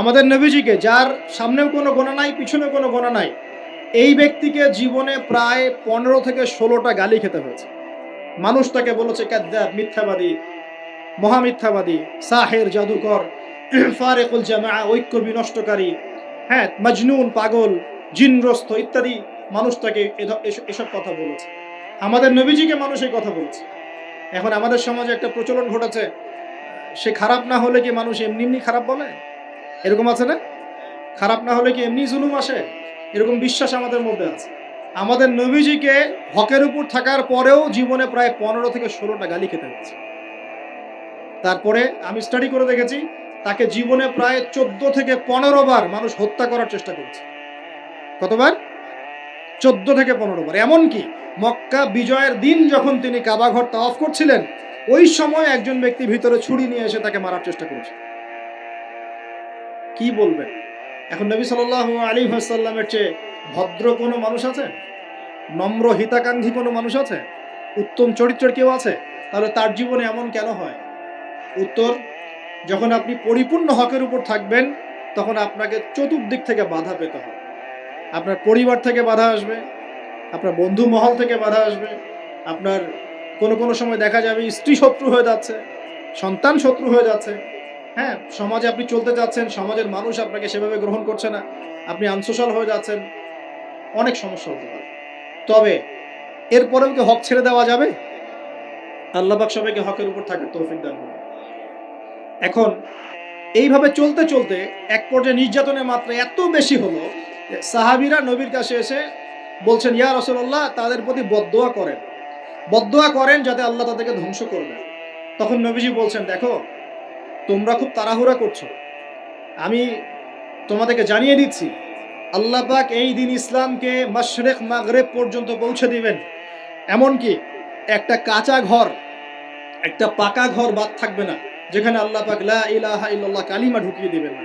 আমাদের নবীজিকে, যার সামনেও কোনো গোনা নাই, পিছনেও কোনো গোনা নাই, এই ব্যক্তিকে জীবনে প্রায় পনেরো থেকে ষোলোটা গালি খেতে হয়েছে। মানুষ তাকে বলেছে, কাদ্দাব, মিথ্যাবাদী, মহামিথ্যাবাদী, সাহের, জাদুকর, ফারেকুল জামা ঐক্য বিনষ্টকারী হ্যাঁ মজনুন, পাগল, জিনগ্রস্ত, ইত্যাদি মানুষ তাকে এসব কথা বলেছে। আমাদের নবীজিকে মানুষ এই কথা বলেছে। এখন আমাদের সমাজে একটা প্রচলন ঘটেছে, সে খারাপ না হলে কি মানুষ এমনি এমনি খারাপ বলে? এরকম আছে না? খারাপ না হলে কি এমনি জুলুম আসে? এরকম বিশ্বাস আমাদের মধ্যে আছে। আমাদের নবীজিকে হকের উপর থাকার পরেও জীবনে প্রায় পনেরো থেকে ষোলোটা গালি খেতে হয়েছে। তারপরে আমি স্টাডি করে দেখেছি, তাকে জীবনে প্রায় চোদ্দ থেকে পনেরো বার মানুষ হত্যা করার চেষ্টা করেছে। কতবার? চোদ্দ থেকে পনেরো বার। এমনকি মক্কা বিজয়ের দিন যখন তিনি কাবাঘর তাওয়াফ করছিলেন, ওই সময় একজন ব্যক্তি ভিতরে ছুরি নিয়ে এসে তাকে মারার চেষ্টা করেছে। কি বলবেন? এখন নবী সাল আলী চেয়ে ভদ্র কোনো মানুষ আছে? নম্র হিতাকাঙ্ক্ষী কোনো মানুষ আছে? উত্তম চরিত্রের কেউ আছে? তাহলে তার জীবনে এমন কেন হয়? উত্তর, যখন আপনি পরিপূর্ণ হকের উপর থাকবেন, তখন আপনাকে চতুর্দিক থেকে বাধা পেতে হবে। আপনার পরিবার থেকে বাধা আসবে, আপনার বন্ধু মহল থেকে বাধা আসবে, আপনার কোনো কোনো সময় দেখা যাবে স্ত্রী শত্রু হয়ে যাচ্ছে, সন্তান শত্রু হয়ে যাচ্ছে। হ্যাঁ সমাজে আপনি চলতে যাচ্ছেন, সমাজের মানুষ আপনাকে সেভাবে গ্রহণ করছে না। আপনি আনসোশাল হয়ে যাচ্ছেন। অনেক সমস্যা হতে পারে। তবে এরপরেও কি হক ছেড়ে দেওয়া যাবে? আল্লাহবাক সবাইকে হকের উপর থাকার তৌফিক দান করুন। এখন, এইভাবে চলতে চলতে এক পর্যায়ে নির্যাতনের মাত্রা এত বেশি হলো সাহাবিরা নবীর কাছে এসে বলছেন, ইয়া রসল্লাহ তাদের প্রতি বদদোয়া করেন। বদদোয়া করেন যাতে আল্লাহ তাদেরকে ধ্বংস করবে। তখন নবীজি বলছেন, দেখো তোমরা খুব তাড়াহুড়া করছ। আমি তোমাদেরকে জানিয়ে দিচ্ছি, আল্লাহ পাক এই দিন ইসলামকে মশরেক মাগরেব পর্যন্ত পৌঁছে দিবেন। এমনকি একটা কাঁচা ঘর, একটা পাকা ঘর বাদ থাকবে না, যেখানে আল্লাহ পাক লা ইলাহা ইল্লাল্লাহ কালিমা ঢুকিয়ে দিবেন না।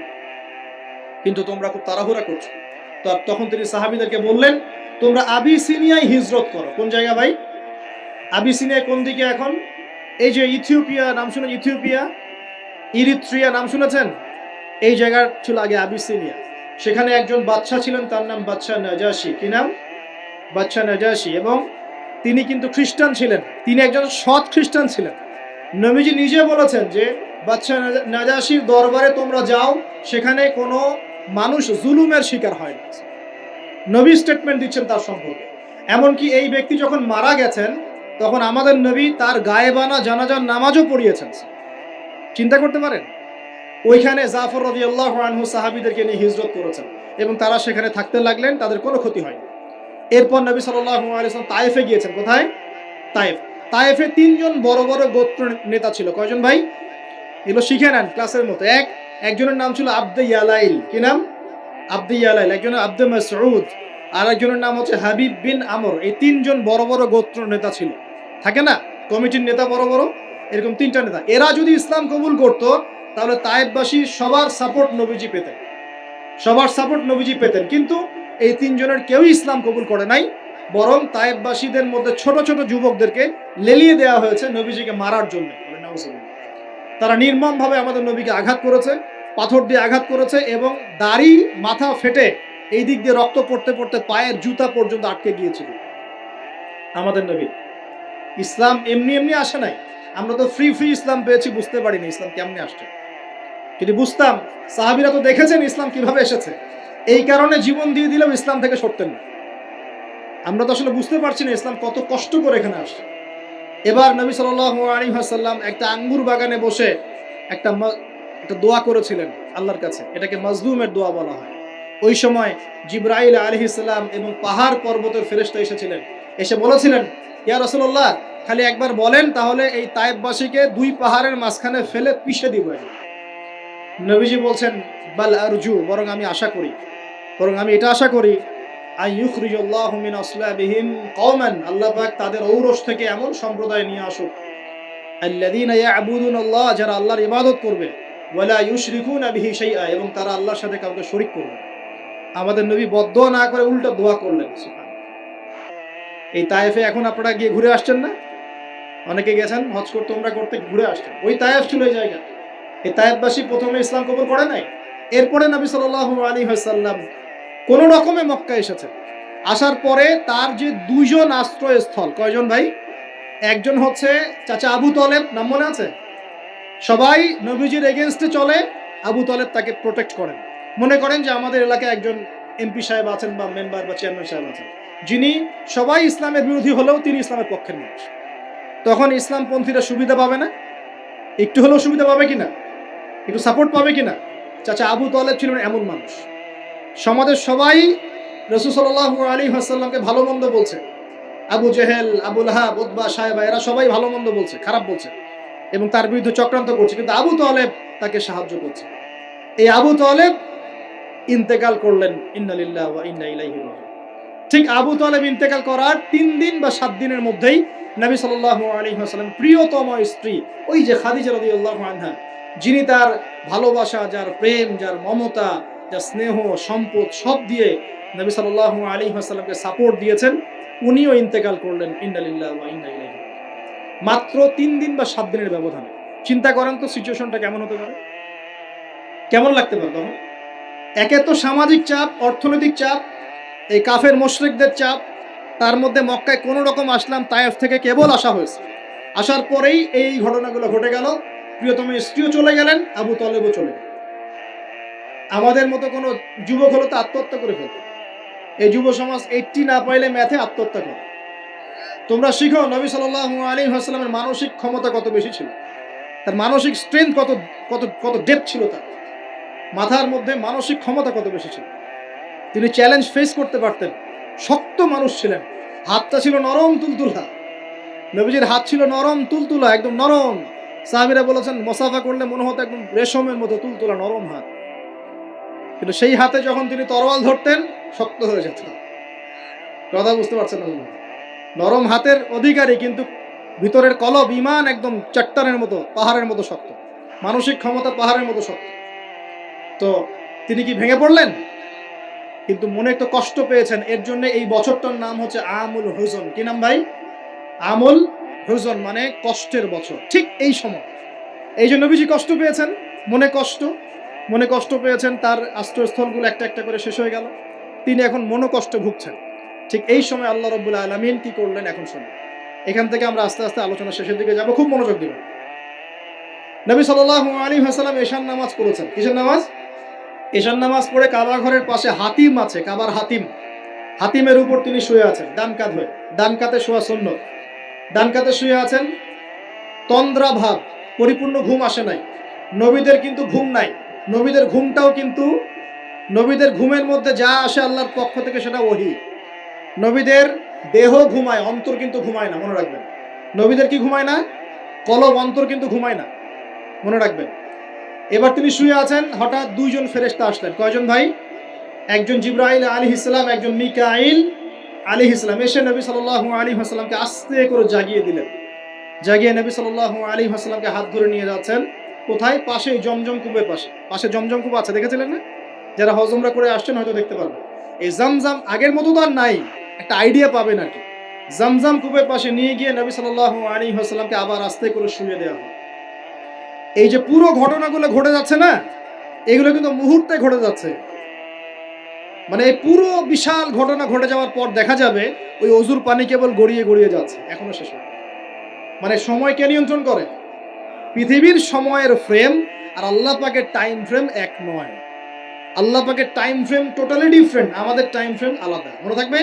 কিন্তু তোমরা খুব তাড়াহুড়া করছ। তো তখন তিনি সাহাবীদেরকে বললেন, তোমরা আবিসিনিয়ায় হিজরত করো। কোন জায়গা ভাই? আবিসিনিয়া কোন দিকে এখন? এই যে ইথিওপিয়া, নাম শুনে ইথিওপিয়া? ইরিত্রিয়া, নাম শুনেছেন? এই জায়গার ছিল আগে আবিসিনিয়া সেখানে একজন বাদশা ছিলেন, তার নাম বাদশাহ নাজাসি। কি নাম? বাদশাহ নাজাসি। এবং তিনি কিন্তু খ্রিস্টান ছিলেন। তিনি একজন সৎ খ্রিস্টান ছিলেন। নবীজি নিজে বলেছেন যে নাজা- নাজাসির দরবারে তোমরা যাও, সেখানে কোনো মানুষ জুলুমের শিকার হয় না। নবী স্টেটমেন্ট দিচ্ছেন তার সম্পর্কে। এমনকি এই ব্যক্তি যখন মারা গেছেন, তখন আমাদের নবী তার গায়েবানা, জানাজার নামাজও পড়িয়েছেন। চিন্তা করতে পারেন? ওইখানে জাফর রদি আল্লাহ আনহু সাহাবিদেরকে নিয়ে হিজরত করেছেন এবং তারা সেখানে থাকতে লাগলেন, তাদের কোনো ক্ষতি হয়নি। এরপর নবী সাল্লাম তায়েফে গিয়েছেন। কোথায়? তায়েফ। তায়েফে তিনজন বড় বড় গোত্র নেতা ছিল। কয়জন ভাই? এগুলো শিখে নেন ক্লাসের মতো। এক, একজনের নাম ছিল আব্দে ইয়ালাইল। কি নাম? আব্দে ইয়ালাইল। একজনের আব্দে মাসউদ। আর একজনের নাম হচ্ছে হাবিব বিন আমর। এই তিনজন বড় বড় গোত্র নেতা ছিল। থাকে না? কমিটির নেতা বড় বড়। এরকম তিনটা নেতা। এরা যদি ইসলাম কবুল করতো তাহলে তায়েববাসী সবার সাপোর্ট নবীজি পেতেন। সবার সাপোর্ট নবীজি পেতেন। কিন্তু এই তিনজনের কেউই ইসলাম কবুল করে নাই বরং তায়েববাসীদের মধ্যে ছোট ছোট যুবকদেরকে লেলিয়ে দেওয়া হয়েছে নবীজিকে মারার জন্য। তারা নির্মমভাবে আমাদের নবীকে আঘাত করেছে পাথর দিয়ে আঘাত করেছে এবং দাড়ি মাথা ফেটে এই দিক দিয়ে রক্ত পড়তে পড়তে পায়ের জুতা পর্যন্ত আটকে গিয়েছিল। আমাদের নবী ইসলাম এমনি এমনি আসে নাই। আমরা তো ফ্রি ফ্রি ইসলাম পেয়েছি, বুঝতে পারিনি ইসলাম কেমনে আসছে। যদি বুঝতাম, সাহাবিরা তো দেখেছেন ইসলাম কীভাবে এসেছে। এই কারণে জীবন দিয়ে দিলেও ইসলাম থেকে সরতেন না। আমরা তো আসলে বুঝতে পারছি না ইসলাম কত কষ্ট করে এখানে আসছে। এবার নবী সাল আলী হাসাল্লাম একটা আঙ্গুর বাগানে বসে একটা একটা দোয়া করেছিলেন আল্লাহর কাছে। এটাকে মজলুমের দোয়া বলা হয়। ওই সময় জিব্রাইল আলহিসাল্লাম এবং পাহাড় পর্বতের ফেরেস্তা এসেছিলেন। এসে বলেছিলেন, ইয়া রসল্লাহ খালি একবার বলেন, তাহলে এই তায়েববাসীকে দুই পাহাড়ের মাঝখানে ফেলে পিষে দিব। নবীজি বলছেন, বাল আরজু বরং আমি আশা করি। বরং আমি এটা আশা করি আল্লাহ তাদের ঔরস থেকে এমন সম্প্রদায় নিয়ে আসুক। আল্লাহ যারা আল্লাহর ইবাদত করবে এবং তারা আল্লাহর সাথে কাউকে আমাদের নবী বদদোয়া না করে উল্টো দোয়া করলেন এই তায়েফে এখন আপনারা গিয়ে ঘুরে আসছেন না? অনেকে গেছেন, হজ করতে তোমরা করতে ঘুরে আসছেন। ওই তায়েফ ছিল এই জায়গা। এই তায়েফবাসী প্রথমে ইসলাম কবুল করে নাই। এরপরে নবী সাল্লাল্লাহু আলী হাসাল্লাম কোনো রকমে মক্কা এসেছে আসার পরে তার যে দুইজন আশ্রয়স্থল, কয়জন ভাই? একজন হচ্ছে চাচা আবু তলেব, নাম মনে আছে? সবাই নবীজির এগেনস্টে চলে, আবু তলেব তাকে প্রোটেক্ট করেন। মনে করেন যে আমাদের এলাকায় একজন এমপি সাহেব আছেন বা মেম্বার বা চেয়ারম্যান সাহেব আছেন। যিনি সবাই ইসলামের বিরোধী হলেও তিনি ইসলামের পক্ষের মানুষ। তখন ইসলামপন্থীরা সুবিধা পাবে না? একটু হলেও সুবিধা পাবে কিনা? একটু সাপোর্ট পাবে কিনা? চাচা আবু তলেব ছিলেন এমন মানুষ। সমাজের সবাই রসুল সাল্লাহ আলী হাসাল্লামকে ভালো মন্দ বলছে। আবু জেহেল আবুল হাব উদ্বা সাহেবা এরা সবাই ভালো মন্দ বলছে, খারাপ বলছে এবং তার বিরুদ্ধে চক্রান্ত করছে। কিন্তু আবু তলেব তাকে সাহায্য করছে। এই আবু তলেব ইন্তেকাল করলেন ইন্নালিল্লাহ ইন্না ইলাইহি ঠিক আবু তলেব ইন্তেকাল করার তিন দিন বা সাত দিনের মধ্যেই নবী সাল্লাল্লাহু আলাইহি ওয়াসাল্লাম প্রিয়তম স্ত্রী, ওই যে খাদিজা রাদিয়াল্লাহু আনহা, যিনি তার ভালোবাসা, যার প্রেম, যার মমতা, যার স্নেহ, সম্পদ সব দিয়ে নবী সাল্লাল্লাহু আলাইহি ওয়াসাল্লামকে সাপোর্ট দিয়েছেন, উনিও ইন্তেকাল করলেন রাজিউন। মাত্র তিন দিন বা সাত দিনের ব্যবধানে। চিন্তা করেন তো সিচুয়েশনটা কেমন হতে পারে? কেমন লাগতে পারে তখন? একে তো সামাজিক চাপ, অর্থনৈতিক চাপ এই কাফের মোশরেকদের চাপ, তার মধ্যে মক্কায় কোনো রকম আসলাম তায়েফ থেকে কেবল আসা হয়েছে। আসার পরেই এই ঘটনাগুলো ঘটে গেল। প্রিয়তম স্ত্রীও চলে গেলেন, আবু তলেবও চলে গেলেন। আমাদের মতো কোনো যুবক হলো তো আত্মহত্যা করে ফেলবে। এই যুব সমাজ এইটটি না পাইলে ম্যাথে আত্মহত্যা করে। তোমরা শিখো, নবী সাল্লাহ আলী আসসালামের মানসিক ক্ষমতা কত বেশি ছিল? তার মানসিক স্ট্রেংথ কত কত কত ডেপ ছিল তার? মাথার মধ্যে মানসিক ক্ষমতা কত বেশি ছিল? তিনি চ্যালেঞ্জ ফেস করতে পারতেন। শক্ত মানুষ ছিলেন। হাতটা ছিল নরম তুলতুলা। নবীজির হাত ছিল নরম তুলতুলা, একদম নরম। সাহাবিরা বলেছেন, মোসাফা করলে মনে হতো একদম রেশমের মতো তুলতুলা, নরম হাত। কিন্তু সেই হাতে যখন তিনি তরোয়াল ধরতেন, শক্ত হয়ে যেত। কথা বুঝতে পারছেন নরম হাতের অধিকারী, কিন্তু ভিতরের কলব ইমান একদম চট্টানের মতো, পাহাড়ের মতো শক্ত। মানসিক ক্ষমতা পাহাড়ের মতো শক্ত। তো তিনি কি ভেঙে পড়লেন? কিন্তু মনে একটু কষ্ট পেয়েছেন। এর জন্য এই বছরটার নাম হচ্ছে আমুল হুজন। কি নাম ভাই? আমুল হুজন মানে কষ্টের বছর। ঠিক এই সময়। এই জন্য বেশি কষ্ট পেয়েছেন, মনে কষ্ট মনে কষ্ট পেয়েছেন, তার আশ্রয়স্থলগুলো একটা একটা করে শেষ হয়ে গেল। তিনি এখন মনোকষ্টে ভুগছেন। ঠিক এই সময় আল্লাহ রব্বুল আলমিন কি করলেন এখন শুনুন। এখান থেকে আমরা আস্তে আস্তে আলোচনা শেষের দিকে যাব। খুব মনোযোগ দিবেন। নবী সাল্লাহ আলী হাসালাম এশান নামাজ পড়েছেন। কিসের নামাজ? এশান নামাজ পড়ে কাবা ঘরের পাশে হাতিম আছে, কাবার হাতিম। হাতিমের উপর তিনি শুয়ে আছেন, ডান কাত হয়ে। ডান কাতে শোয়া শূন্য ডান কাতে শুয়ে আছেন তন্দ্রা ভাব পরিপূর্ণ ঘুম আসে নাই। নবীদের কিন্তু ঘুম নাই। নবীদের ঘুমটাও কিন্তু, নবীদের ঘুমের মধ্যে যা আসে আল্লাহর পক্ষ থেকে সেটা ওহি। নবীদের দেহ ঘুমায়, অন্তর কিন্তু ঘুমায় না, মনে রাখবেন। নবীদের কি ঘুমায় না? কলব অন্তর কিন্তু ঘুমায় না, মনে রাখবেন। এবার তিনি শুয়ে আছেন, হঠাৎ দুইজন ফেরেস্তা আসলেন। কয়জন ভাই? একজন জিব্রাইল আলী ইসলাম একজন মিকাইল আলী ইসলাম এসে নবী সাল্লাহ আলী হাসলামকে আস্তে করে জাগিয়ে দিলেন। জাগিয়ে নবী সাল্লাহ আলী হাসলামকে হাত ধরে নিয়ে যাচ্ছেন। কোথায়? পাশে, জমজম কূপের পাশে। পাশে জমজম কূপ আছে, দেখেছিলেন না? যারা হজমরা করে আসছেন, হয়তো দেখতে পারবেন। এই জামজাম আগের মতো তো আর নাই, একটা আইডিয়া পাবেন আর কি। জামজাম কূপের পাশে নিয়ে গিয়ে নবী সাল্লাহ আলী হাসলামকে আবার আস্তে করে শুয়ে দেওয়া হয় এই যে পুরো ঘটনাগুলো ঘটে যাচ্ছে না, এগুলো কিন্তু মুহূর্তে ঘটে যাচ্ছে। মানে এই পুরো বিশাল ঘটনা ঘটে যাওয়ার পর দেখা যাবে ওই অজুর পানি কেবল গড়িয়ে গড়িয়ে যাচ্ছে, এখনও শেষ হয় মানে সময় কে নিয়ন্ত্রণ করে। পৃথিবীর সময়ের ফ্রেম আর আল্লাহ পাকের টাইম ফ্রেম এক নয়। আল্লাহ পাকের টাইম ফ্রেম টোটালি ডিফারেন্ট আমাদের টাইম ফ্রেম আলাদা। মনে থাকবে?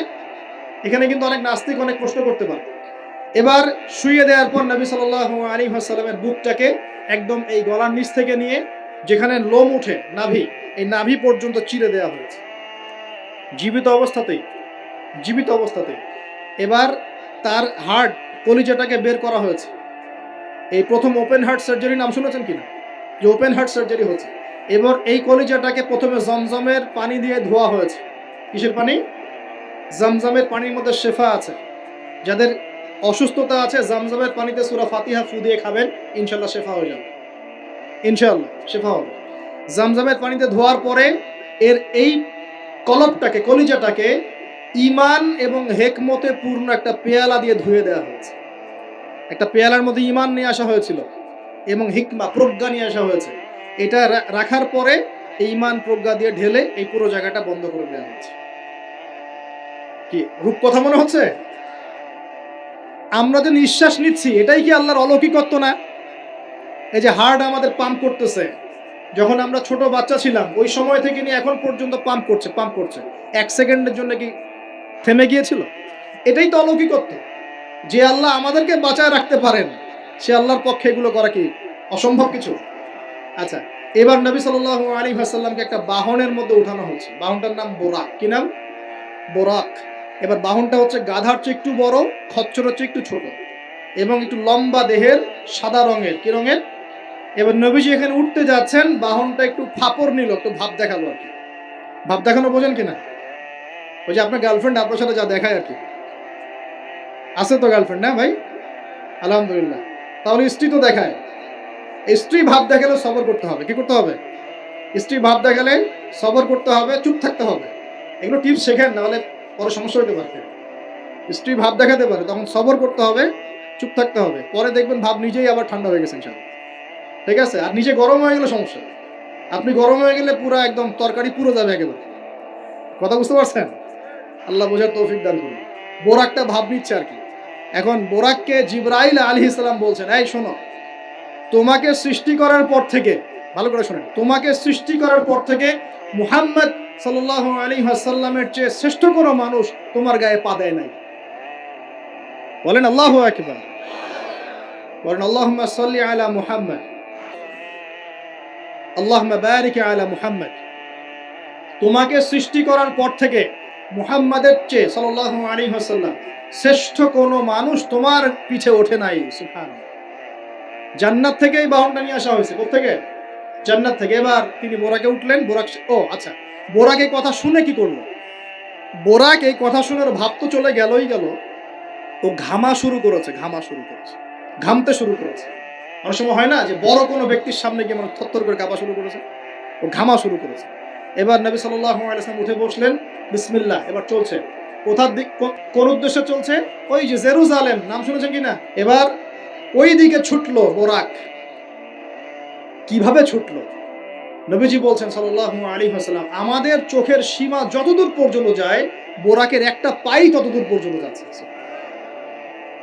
এখানে কিন্তু অনেক নাস্তিক অনেক প্রশ্ন করতে পারে। এবার শুয়ে দেওয়ার পর নবী সাল্লাহ আলী সাল্লামের বুকটাকে একদম এই গলার নিচ থেকে নিয়ে যেখানে লোম উঠে নাভি, এই নাভি পর্যন্ত চিরে দেওয়া হয়েছে। জীবিত অবস্থাতেই জীবিত অবস্থাতেই। এবার তার হার্ট, কলিজাটাকে বের করা হয়েছে। এই প্রথম ওপেন হার্ট সার্জারি নাম শুনেছেন কিনা? যে ওপেন হার্ট সার্জারি হয়েছে। এবার এই কলিজাটাকে প্রথমে জমজমের পানি দিয়ে ধোয়া হয়েছে। কিসের পানি? জমজমের পানির মধ্যে শেফা আছে, যাদের অসুস্থতা আছে, জমজমের পানিতে সুরা ফাতিহা ফু দিয়ে খাবেন ইনশাল্লাহ শেফা হয়ে যাবে। ইনশাল্লাহ শেফা হবে। জমজমের পানিতে ধোয়ার পরে এর এই কলপটাকে, কলিজাটাকে ইমান এবং হেকমতে পূর্ণ একটা পেয়ালা দিয়ে ধুয়ে দেওয়া হয়েছে। একটা পেয়ালার মধ্যে ইমান নিয়ে আসা হয়েছিল এবং হিকমা, প্রজ্ঞা নিয়ে আসা হয়েছে। এটা রাখার পরে এই ইমান প্রজ্ঞা দিয়ে ঢেলে এই পুরো জায়গাটা বন্ধ করে দেওয়া হয়েছে। কি রূপ কথা মনে হচ্ছে? আমরা যে নিঃশ্বাস নিচ্ছি, এটাই কি আল্লাহর অলৌকিকত্ব না? এই যে হার্ট আমাদের পাম্প করতেছে। যখন আমরা ছোট বাচ্চা ছিলাম, ওই সময় থেকে নিয়ে এখন পর্যন্ত পাম্প করছে পাম্প করছে। এক সেকেন্ডের জন্য কি থেমে গিয়েছিল? এটাই তো অলৌকিকত্ব। যে আল্লাহ আমাদেরকে বাঁচায় রাখতে পারেন, সে আল্লাহর পক্ষে এগুলো করা কি অসম্ভব কিছু? আচ্ছা এবার নবী সাল্লাল্লাহু আলী হাসাল্লামকে একটা বাহনের মধ্যে উঠানো হচ্ছে। বাহনটার নাম বোরাক। কি নাম? বোরাক। এবার বাহনটা হচ্ছে গাধার চেয়ে একটু বড় খচ্চর হচ্ছে একটু ছোট এবং একটু লম্বা দেহের সাদা রঙের। কি রঙের? এবার নবীজি এখানে উঠতে যাচ্ছেন, বাহনটা একটু ফাপড় নিল, একটু ভাব দেখাল আর কি। ভাব দেখানো বোঝেন কিনা? ওই যে আপনার গার্লফ্রেন্ড আপনার সাথে যা দেখায় আর কি। আছে তো গার্লফ্রেন্ড না ভাই? আলহামদুলিল্লাহ। তাহলে স্ত্রী তো দেখায়। স্ত্রী ভাব দেখালে সবর করতে হবে। কি করতে হবে? স্ত্রী ভাব দেখালে সবর করতে হবে, চুপ থাকতে হবে। এগুলো টিপস শেখেন, নাহলে পরে সমস্যা হতে পারে। স্ত্রী ভাব দেখাতে পারে, তখন সবর করতে হবে, চুপ থাকতে হবে। পরে দেখবেন ভাব নিজেই আবার ঠান্ডা হয়ে গেছে ইনশাআল্লাহ। ঠিক আছে? আর নিজে গরম হয়ে গেলে সমস্যা আপনি গরম হয়ে গেলে পুরো একদম তরকারি পুরো যাবে একেবারে। কথা বুঝতে পারছেন? আল্লাহ বোঝার তৌফিক দান করুন। বোরাকটা ভাব নিচ্ছে আর কি। এখন বোরাককে জিব্রাইল আলী ইসলাম বলছেন, এই শোনো, তোমাকে সৃষ্টি করার পর থেকে, ভালো করে শোনেন, তোমাকে সৃষ্টি করার পর থেকে মুহাম্মদ সাল্লাহ আলী চেয়ে শ্রেষ্ঠ কোনো মানুষ তোমার গায়ে পা দেয় নাই। বলেন আল্লাহ একবার বলেন আলা মুহাম্মদ। আল্লাহ বারিক আলা মুহাম্মদ। তোমাকে সৃষ্টি করার পর থেকে মুহাম্মাদের চেয়ে সাল্লাহ আলী হাসাল্লাম শ্রেষ্ঠ কোনো মানুষ তোমার পিছে ওঠে নাই। সুফান জান্নাত থেকেই বাহনটা নিয়ে আসা হয়েছে। কোথেকে জান্নাত থেকে। এবার তিনি বোরাকে উঠলেন। বোরাক ও আচ্ছা। বোরাক এই কথা শুনে কি করল? বোরাক এই কথা শুনে ভাব তো চলে গেলই গেল। ও ঘামা শুরু করেছে, ঘামা শুরু করেছে, ঘামতে শুরু করেছে। অনেক সময় হয় না যে বড় কোনো ব্যক্তির সামনে গিয়ে মানে থরথর করে কাঁপা শুরু করেছে। ও ঘামা শুরু করেছে। এবার নবী ওয়াসাল্লাম উঠে বসলেন, বিসমিল্লাহ, এবার চলছে। কোথার দিক কোন উদ্দেশ্যে চলছে? ওই যে জেরুজালেম, নাম শুনেছেন কিনা? এবার ওই দিকে ছুটলো বোরাক। কীভাবে ছুটলো? নবীজি বলছেন সাল্লাল্লাহু আলাইহি ওয়াসাল্লাম, আমাদের চোখের সীমা যতদূর পর্যন্ত যায়, বোরাকের একটা পাই ততদূর পর্যন্ত যাচ্ছে।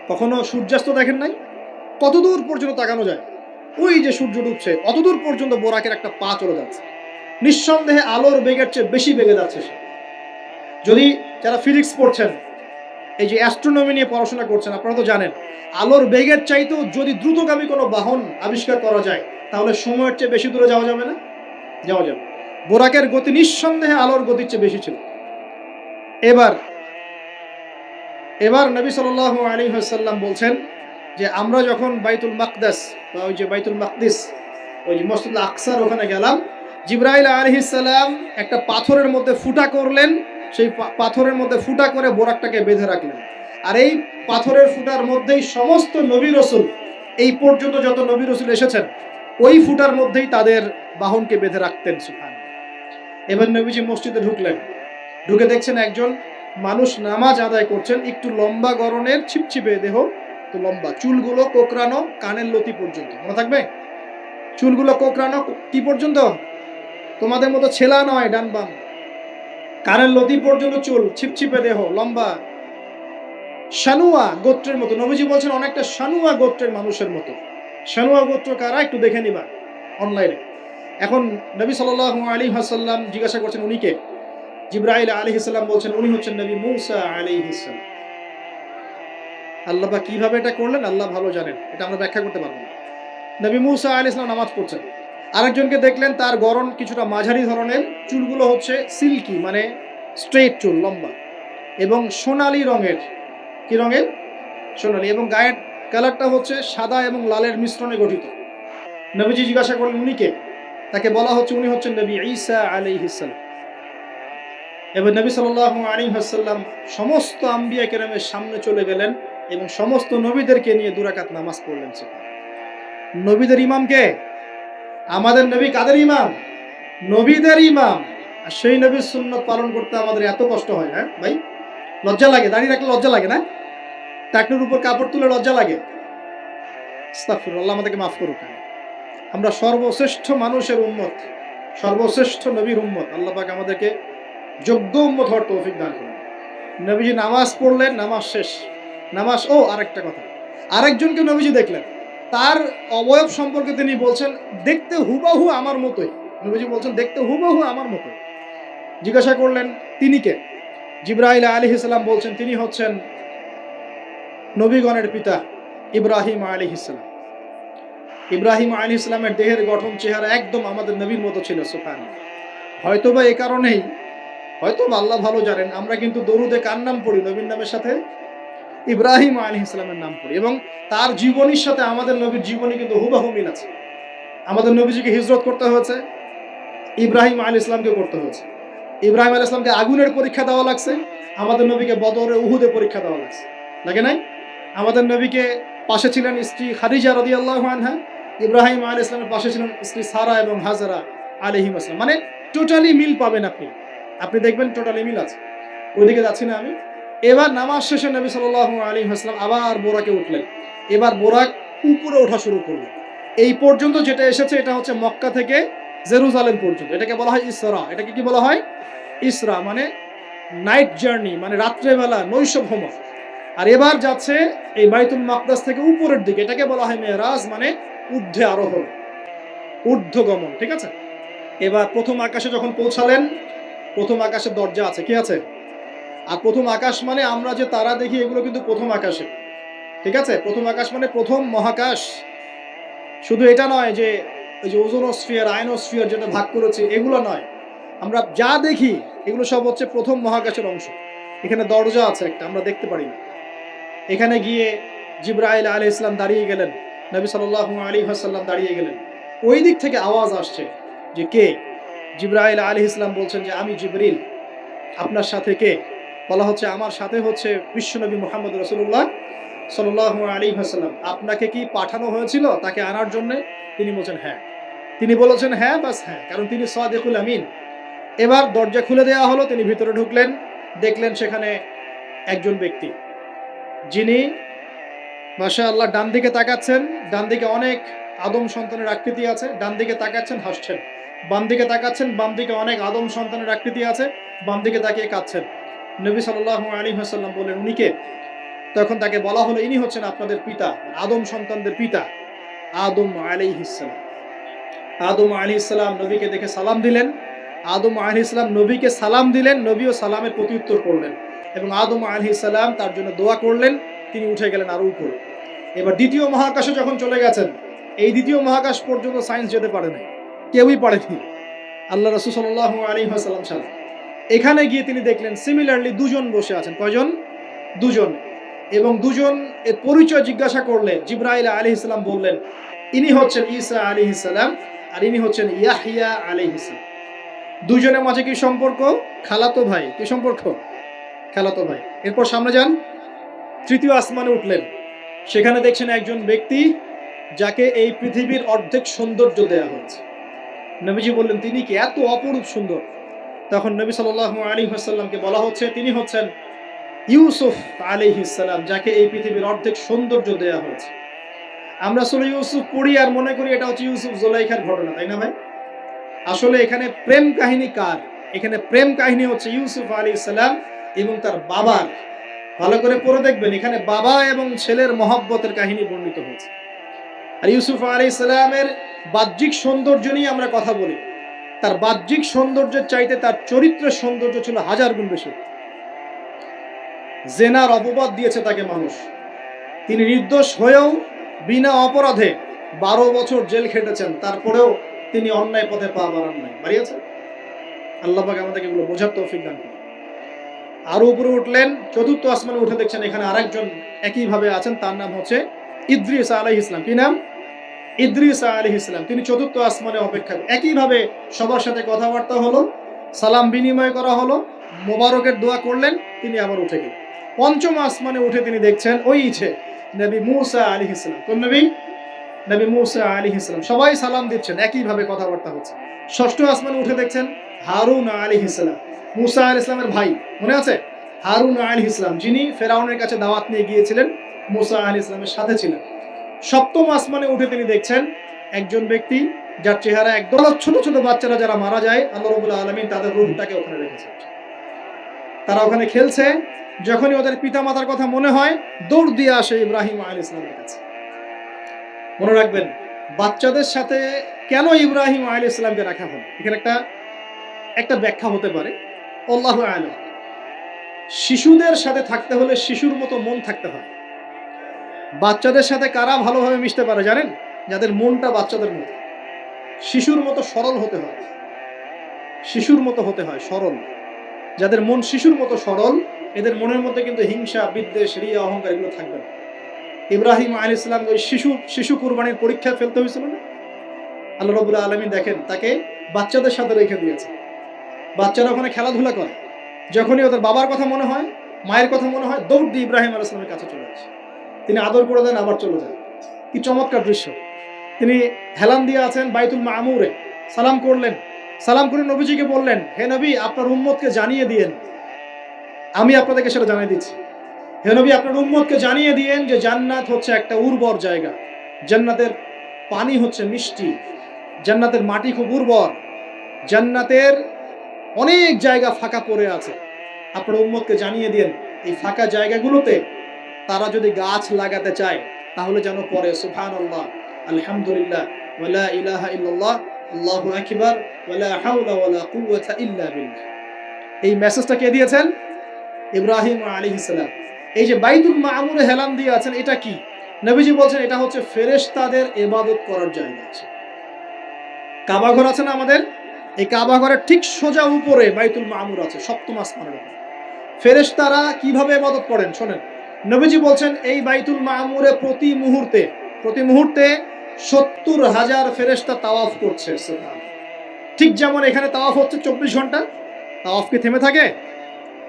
কখনো সূর্যাস্ত দেখেন নাই? কতদূর পর্যন্ত তাকানো যায়। ওই যে সূর্য ডুবছে, অতদূর পর্যন্ত বোরাকের একটা পা চলে যাচ্ছে। নিঃসন্দেহে আলোর বেগের চেয়ে বেশি বেগে যাচ্ছে সে। যদি যারা ফিজিক্স পড়ছেন, এই যে অ্যাস্ট্রোনমি নিয়ে পড়াশোনা করছেন, আপনারা তো জানেন, আলোর বেগের চাইতেও যদি দ্রুতগামী কোনো বাহন আবিষ্কার করা যায়, তাহলে সময়ের চেয়ে বেশি দূরে যাওয়া যাবে না? যাওয়া যাবে বোরাকের গতি নিঃসন্দেহে আলোর গতির চেয়ে বেশি ছিল। এবার এবার নবী সাল আলী সাল্লাম বলছেন যে, আমরা যখন বাইতুল মাকদাস বা ওই যে বাইতুল মাকদিস, ওই যে মসজিদ আকসার ওখানে গেলাম, জিব্রাইল আলহিসাল্লাম একটা পাথরের মধ্যে ফুটা করলেন, সেই পাথরের মধ্যে ফুটা করে বোরাকটাকে বেঁধে রাখলেন। আর এই পাথরের ফুটার মধ্যেই সমস্ত নবী রসুল, এই পর্যন্ত যত নবী রসুল এসেছেন ওই ফুটার মধ্যেই তাদের বাহনকে বেঁধে রাখতেন সুফান এবার নবীজি মসজিদে ঢুকলেন। ঢুকে দেখছেন একজন মানুষ নামাজ আদায় করছেন, একটু লম্বা গরনের ছিপছিপে দেহ, তো লম্বা। চুলগুলো কোকড়ানো কানের লতি পর্যন্ত। মনে থাকবে? চুলগুলো কোকড়ানো কি পর্যন্ত? তোমাদের মতো ছেলা নয়, ডান বাম। কানের লতি পর্যন্ত চুল, ছিপছিপে দেহ, লম্বা। শানুয়া গোত্রের মতো। নবীজি বলছেন, অনেকটা শানুয়া গোত্রের মানুষের মতো। শানুয়া গোত্র কারা একটু দেখে নিবা অনলাইনে এখন নবী সাল আলী হাসাল্লাম জিজ্ঞাসা করছেন উনিকে জিব্রাইল আলী ইসলাম বলছেন, উনি হচ্ছেন নবী মুসা আলী ইসলাম আল্লাহ বা কীভাবে এটা করলেন, আল্লাহ ভালো জানেন। এটা আমরা ব্যাখ্যা করতে পারব না। নবী মুসা আলী ইসলাম নামাজ পড়ছেন। আরেকজনকে দেখলেন, তার গরম কিছুটা মাঝারি ধরনের, চুলগুলো হচ্ছে সিল্কি মানে স্ট্রেট চুল, লম্বা। এবং সোনালি রঙের, কি রঙের? সোনালি। এবং গায়ের কালারটা হচ্ছে সাদা এবং লালের মিশ্রণে গঠিত। নবীজি জিজ্ঞাসা করলেন উনিকে তাকে বলা হচ্ছে, উনি হচ্ছেন নবী ঈসা আলী ইসালাম এবার নবী সাল আলী হাসাল্লাম সমস্ত আম্বিয়া কেরামের সামনে চলে গেলেন এবং সমস্ত নবীদেরকে নিয়ে দুরাকাত নামাজ পড়লেন নবীদের ইমামকে আমাদের নবী কাদের ইমাম? নবীদের ইমাম। আর সেই নবীর সুন্নত পালন করতে আমাদের এত কষ্ট হয় হ্যাঁ ভাই? লজ্জা লাগে, দাঁড়িয়ে রাখলে লজ্জা লাগে না? টাকনুর উপর কাপড় তুলে লজ্জা লাগে। আল্লাহ আমাদেরকে মাফ করুক। আমরা সর্বশ্রেষ্ঠ মানুষের উন্মত সর্বশ্রেষ্ঠ নবীর উম্মত, আল্লাহ আমাদেরকে যোগ্য উম্মত হওয়ার তৌফিক দান করুন। নবীজি নামাজ পড়লেন, নামাজ শেষ। নামাজ, ও, আরেকটা কথা। আরেকজনকে নবীজি দেখলেন। তার অবয়ব সম্পর্কে তিনি বলছেন, দেখতে হুবাহু আমার মতোই। নবীজি বলছেন, দেখতে হুবাহু আমার মতোই। জিজ্ঞাসা করলেন, তিনি কে? জিব্রাইল আলী ইসলাম বলছেন, তিনি হচ্ছেন নবীগণের পিতা ইব্রাহিম আলী ইসলাম ইব্রাহিম আলী ইসলামের দেহের গঠন, চেহারা একদম আমাদের নবীর মতো ছিল সুফান হয়তোবা এ কারণেই হয়তো আল্লাহ ভালো জানেন, আমরা কিন্তু দরুদে কার নাম পড়ি? নবীর নামের সাথে? ইব্রাহিম আলী ইসলামের নাম পড়ি। এবং তার জীবনীর সাথে আমাদের নবীর জীবনী কিন্তু হুবাহু মিল আছে। আমাদের নবীজিকে হিজরত করতে হয়েছে, ইব্রাহিম আলী ইসলামকে করতে হয়েছে। ইব্রাহিম আলী ইসলামকে আগুনের পরীক্ষা দেওয়া লাগছে, আমাদের নবীকে বদরে উহুদে পরীক্ষা দেওয়া লাগছে। লাগে নাই? আমাদের নবীকে পাশে ছিলেন স্ত্রী খাদিজা রদি আল্লাহ আনহা, ইব্রাহিম আলী ইসলামের পাশে ছিলেন স্ত্রী সারা এবং হাজারা আলিহিম আসলাম মানে টোটালি মিল পাবেন আপনি। আপনি দেখবেন টোটালি মিল আছে। ওইদিকে যাচ্ছি না আমি। এবার নামাজ শেষে নবী সাল আলী আসলাম আবার বোরাকে উঠলেন। এবার বোরাক উপরে ওঠা শুরু করলেন এই পর্যন্ত যেটা এসেছে, এটা হচ্ছে মক্কা থেকে জেরুজালেম পর্যন্ত। এটাকে বলা হয় ইসরা। এটাকে কি বলা হয়? ইসরা মানে নাইট জার্নি মানে রাত্রেবেলা নৈশ ভ্রমণ আর এবার যাচ্ছে এই বাইতুল মাকদাস থেকে উপরের দিকে। এটাকে বলা হয় মেয়েরাজ মানে ঊর্ধ্বে আরোহণ, ঊর্ধ্বগমন, ঠিক আছে? এবার প্রথম আকাশে যখন পৌঁছালেন, প্রথম আকাশের দরজা আছে, কি আছে? আর প্রথম আকাশ মানে আমরা যে তারা দেখি, এগুলো কিন্তু প্রথম আকাশে, ঠিক আছে? প্রথম আকাশ মানে প্রথম মহাকাশ। শুধু এটা নয় যে ওই যে ওজোনোস্ফিয়ার, আয়নোস্ফিয়ার যেটা ভাগ করেছে, এগুলো নয়। আমরা যা দেখি, এগুলো সব হচ্ছে প্রথম মহাকাশের অংশ। এখানে দরজা আছে একটা, আমরা দেখতে পারি না। এখানে গিয়ে জিব্রাইল আলী ইসলাম দাঁড়িয়ে গেলেন, নবী সাল্লাহ আলী হাসাল্লাম দাঁড়িয়ে গেলেন। ওই দিক থেকে আওয়াজ আসছে যে কে? জিব্রাইল আলী ইসলাম বলছেন যে, আমি জিবরিল। আপনার সাথে কে? বলা হচ্ছে, আমার সাথে হচ্ছে বিশ্বনবী মোহাম্মদ রসুল্লাহ সাল্লাহ আলী হাসাল্লাম আপনাকে কি পাঠানো হয়েছিল? তাকে আনার জন্য? তিনি বলছেন হ্যাঁ। তিনি বলেছেন হ্যাঁ বাস হ্যাঁ। কারণ তিনি সাদেকুল আমিন। এবার দরজা খুলে দেওয়া হলো, তিনি ভিতরে ঢুকলেন, দেখলেন সেখানে একজন ব্যক্তি। যিনি মাসা আল্লাহ ডান দিকে তাকাচ্ছেন, ডান দিকে অনেক আদম সন্তানের আকৃতি আছে, ডান দিকে তাকাচ্ছেন, হাসছেন। বাম দিকে তাকাচ্ছেন, বাম দিকে অনেক আদম সন্তানের আকৃতি আছে, বাম দিকে তাকিয়ে কাঁদছেন। নবী সাল্লাহ আলী হাসাল্লাম বললেন উনিকে তখন তাকে বলা হলো, ইনি হচ্ছেন আপনাদের পিতা, আদম সন্তানদের পিতা। আদম আলী ইসলাম আদম আলী ইসলাম নবীকে দেখে সালাম দিলেন। আদম আলী ইসলাম নবীকে সালাম দিলেন, নবীও সালামের প্রত্যুত্তর করলেন। এবং আদম আলী ইসলাম তার জন্য দোয়া করলেন, তিনি উঠে গেলেন আরও উপরে। এবার দ্বিতীয় মহাকাশে যখন চলে গেছেন, এই দ্বিতীয় মহাকাশ পর্যন্ত সায়েন্স যেতে পারে নাই। কেউই পারেনি। আল্লাহ রসুল সাল্লাহ আলী সাল্লাম ছাড়া। এখানে গিয়ে তিনি দেখলেন সিমিলারলি দুজন বসে আছেন। কয়জন? দুজন। এবং দুজন এর পরিচয় জিজ্ঞাসা করলে জিব্রাইল আলী ইসলাম বললেন, ইনি হচ্ছেন ঈসা আলী ইসলাম আর ইনি হচ্ছেন ইয়াহিয়া আলী ইসলাম দুজনের মাঝে কি সম্পর্ক? খালাতো ভাই, কি সম্পর্ক? খালাতো ভাই এরপর সামনে যান, তৃতীয় আসমানে উঠলেন। সেখানে দেখছেন একজন ব্যক্তি যাকে এই পৃথিবীর অর্ধেক সৌন্দর্য দেয়া হয়েছে। নবীজি বললেন, তিনি কি এত অপরূপ সুন্দর? তখন নবী সাল আলী হাসাল্লামকে বলা হচ্ছে, তিনি হচ্ছেন ইউসুফ আলী ইসাল্লাম যাকে এই পৃথিবীর অর্ধেক সৌন্দর্য দেয়া হয়েছে। আমরা আসলে ইউসুফ পড়ি আর মনে করি এটা হচ্ছে ইউসুফ জোলাইখার ঘটনা, তাই না ভাই? আসলে এখানে প্রেম কাহিনী কার? এখানে প্রেম কাহিনী হচ্ছে ইউসুফ আলী ইসলাম এবং তার বাবার ভালো করে পড়ে দেখবেন, এখানে বাবা এবং ছেলের মহব্বতের কাহিনী বর্ণিত হয়েছে। আর ইউসুফ আলী ইসলামের বাহ্যিক সৌন্দর্য নিয়ে আমরা কথা বলি। তার বাহ্যিক সৌন্দর্যের চাইতে তার চরিত্রের সৌন্দর্য ছিল হাজার গুণ বেশি। জেনার অপবাদ দিয়েছে তাকে মানুষ। তিনি নির্দোষ হয়েও বিনা অপরাধে বারো বছর জেল খেটেছেন। তারপরেও তিনি অন্যায় পথে পা বাড়ান নাই। বাড়িয়েছেন? আল্লাহ আমাদেরকে এগুলো বোঝার তৌফিক দান করুন। আরও উপরে উঠলেন, চতুর্থ আসমানে উঠে দেখছেন এখানে আরেকজন একইভাবে আছেন, তার নাম হচ্ছে ইদ্রিস আলহ ইসলাম কি নাম? ইদ্রিস আলহ ইসলাম তিনি চতুর্থ আসমানে অপেক্ষা একইভাবে সবার সাথে কথাবার্তা হলো, সালাম বিনিময় করা হলো, মোবারকের দোয়া করলেন, তিনি আবার উঠে গেলেন। পঞ্চম আসমানে উঠে তিনি দেখছেন ওই ইছে নবী মুসা আলী ইসলাম কোন নবী? নবী মুসা আলী ইসলাম সবাই সালাম দিচ্ছেন, একইভাবে কথাবার্তা হচ্ছে। ষষ্ঠ আসমানে উঠে দেখছেন হারুন আলী ইসলাম মুসা আল ইসলামের ভাই, মনে আছে? হারুন আলী ইসলাম যিনি ফেরাউনের কাছে দাওয়াত নিয়ে গিয়েছিলেন, মুসা আলী ইসলামের সাথে ছিলেন। সপ্তম আসমানে উঠে তিনি দেখছেন একজন ব্যক্তি, যার চেহারা একদম ছোট ছোট বাচ্চারা যারা মারা যায়, আল্লাহ রবুল্লা আলমিন তাদের রূপটাকে ওখানে রেখেছে তারা ওখানে খেলছে, যখনই ওদের পিতা মাতার কথা মনে হয়, দৌড় দিয়ে আসে ইব্রাহিম আল ইসলামের কাছে। মনে রাখবেন, বাচ্চাদের সাথে কেন ইব্রাহিম আল ইসলামকে রাখা হলো? এখানে একটা একটা ব্যাখ্যা হতে পারে। আল্লাহ আলম। শিশুদের সাথে থাকতে হলে শিশুর মতো মন থাকতে হয়। বাচ্চাদের সাথে কারা ভালোভাবে মিশতে পারে জানেন? যাদের মনটা বাচ্চাদের মতো। শিশুর মতো সরল হতে হয়। শিশুর মতো হতে হয়, সরল। যাদের মন শিশুর মতো সরল, এদের মনের মধ্যে কিন্তু হিংসা, বিদ্বেষ, রিয়া, অহংকার এগুলো থাকবে না। ইব্রাহিম আল ইসলাম ওই শিশু শিশু কুরবানির পরীক্ষা ফেলতে হয়েছিল না? আল্লাহ রবুল্লা আলমী দেখেন, তাকে বাচ্চাদের সাথে রেখে দিয়েছে। বাচ্চারা ওখানে খেলাধুলা করে। যখনই ওদের বাবার কথা মনে হয়, মায়ের কথা মনে হয়, দৌড় দিয়ে ইব্রাহিম আল ইসলামের কাছে চলে আসে। তিনি আদর করে দেন, আবার চলে যান কি চমৎকার দৃশ্য। তিনি হেলান দিয়ে আছেন বাইতুল মামুরে। সালাম করলেন। সালাম করে নবীজিকে বললেন, হে নবী, আপনার উম্মতকে জানিয়ে দিয়েন। আমি আপনাদেরকে সেটা জানিয়ে দিচ্ছি। হে নবী, আপনার উম্মতকে জানিয়ে দিয়েন যে জান্নাত হচ্ছে একটা উর্বর জায়গা। জান্নাতের পানি হচ্ছে মিষ্টি। জান্নাতের মাটি খুব উর্বর। জান্নাতের অনেক জায়গা ফাঁকা পড়ে আছে। আপনার উম্মতকে জানিয়ে দিয়েন এই ফাঁকা জায়গাগুলোতে তারা যদি গাছ লাগাতে চায়, তাহলে যেন পরে সুফান আলহামদুলিল্লাহ এই মেসেজটা কে দিয়েছেন? ইব্রাহিম এই যে বাইতুল মামুরে হেলান দিয়ে আছেন, এটা কি? নবীজি বলছেন, এটা হচ্ছে ফেরেশতাদের ইবাদত করার জায়গা আছে। কাবা ঘর আছে না আমাদের? এই কাবা ঘরের ঠিক সোজা উপরে বাইতুল মামুর আছে, সপ্তম আসমানের উপরে। ফেরেশতারা কীভাবে ইবাদত করেন শোনেন। নবীজি বলছেন, এই বাইতুল মামুরে প্রতি মুহূর্তে প্রতি মুহূর্তে সত্তর হাজার ফেরেশতা তাওয়াফ করছে ঠিক যেমন এখানে তাওয়াফ হচ্ছে চব্বিশ ঘণ্টা, তাওয়াফ কি থেমে থাকে?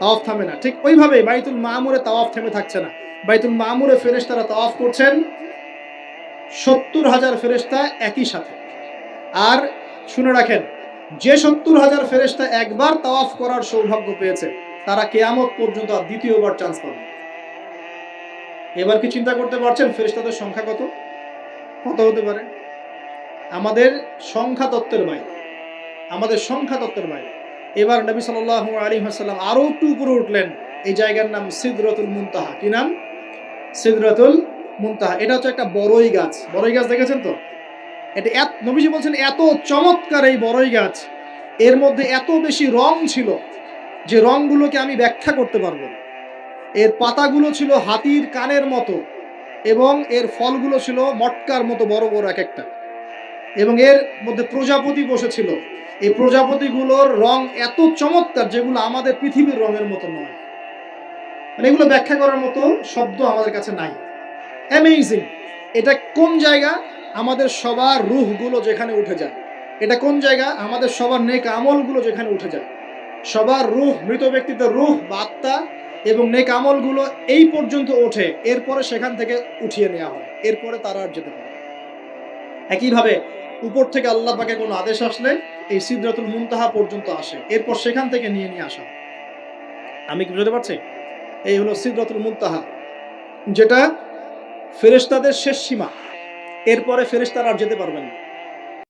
তাওয়াফ থামে না। ঠিক ওইভাবে বাইতুল মামুরে তাওয়াফ থেমে থাকছে না। বাইতুল মামুরে ফেরেশতারা তাওয়াফ করছেন সত্তর হাজার ফেরেশতা একই সাথে। আর শুনে রাখেন যে সত্তর হাজার ফেরেশতা একবার তাওয়াফ করার সৌভাগ্য পেয়েছে, তারা কেয়ামত পর্যন্ত দ্বিতীয়বার চান্স পাবে। এবার কি চিন্তা করতে পারছেন ফেরেশতাদের সংখ্যা কত? কত হতে পারে? আমাদের সংখ্যা তত্ত্বের বাইরে। আমাদের সংখ্যা তত্ত্বের বাইরে। এবার নবী সাল আলী হাসাল্লাম আরও একটু উপরে উঠলেন, এই জায়গার নাম সিদরতুল মুনতাহা। কি নাম? সিদরতুল মুনতাহা। এটা হচ্ছে একটা বড়ই গাছ। বড়ই গাছ দেখেছেন তো? এটা এত, নবীজি বলছেন, এত চমৎকার এই বড়ই গাছ। এর মধ্যে এত বেশি রং ছিল যে রংগুলোকে আমি ব্যাখ্যা করতে পারব এর পাতাগুলো ছিল হাতির কানের মতো এবং এর ফলগুলো ছিল মটকার মতো বড় বড় এক একটা। এবং এর মধ্যে প্রজাপতি বসেছিল। এই প্রজাপতিগুলোর রং এত চমৎকার যেগুলো আমাদের পৃথিবীর রঙের মতো নয়। মানে এগুলো ব্যাখ্যা করার মতো শব্দ আমাদের কাছে নাই। অ্যামেজিং এটা কোন জায়গা? আমাদের সবার রুহগুলো যেখানে উঠে যায়। এটা কোন জায়গা? আমাদের সবার নেক আমলগুলো যেখানে উঠে যায়। সবার রুহ, মৃত ব্যক্তিদের রুহ বা আত্মা এবং নেক আমলগুলো এই পর্যন্ত ওঠে, এরপরে সেখান থেকে উঠিয়ে নেওয়া হয়, এরপরে তারা আর যেতে পারে একইভাবে উপর থেকে আল্লাহ পাকে কোনো আদেশ আসলে এই সিদ্ধাতুল মুনতাহা পর্যন্ত আসে, এরপর সেখান থেকে নিয়ে নিয়ে আসা। আমি কি বুঝতে পারছি? এই হলো সিদ্ধাতুল মুনতাহা, যেটা ফেরেশতাদের শেষ সীমা। এরপরে ফেরেশতারা আর যেতে পারবেন না।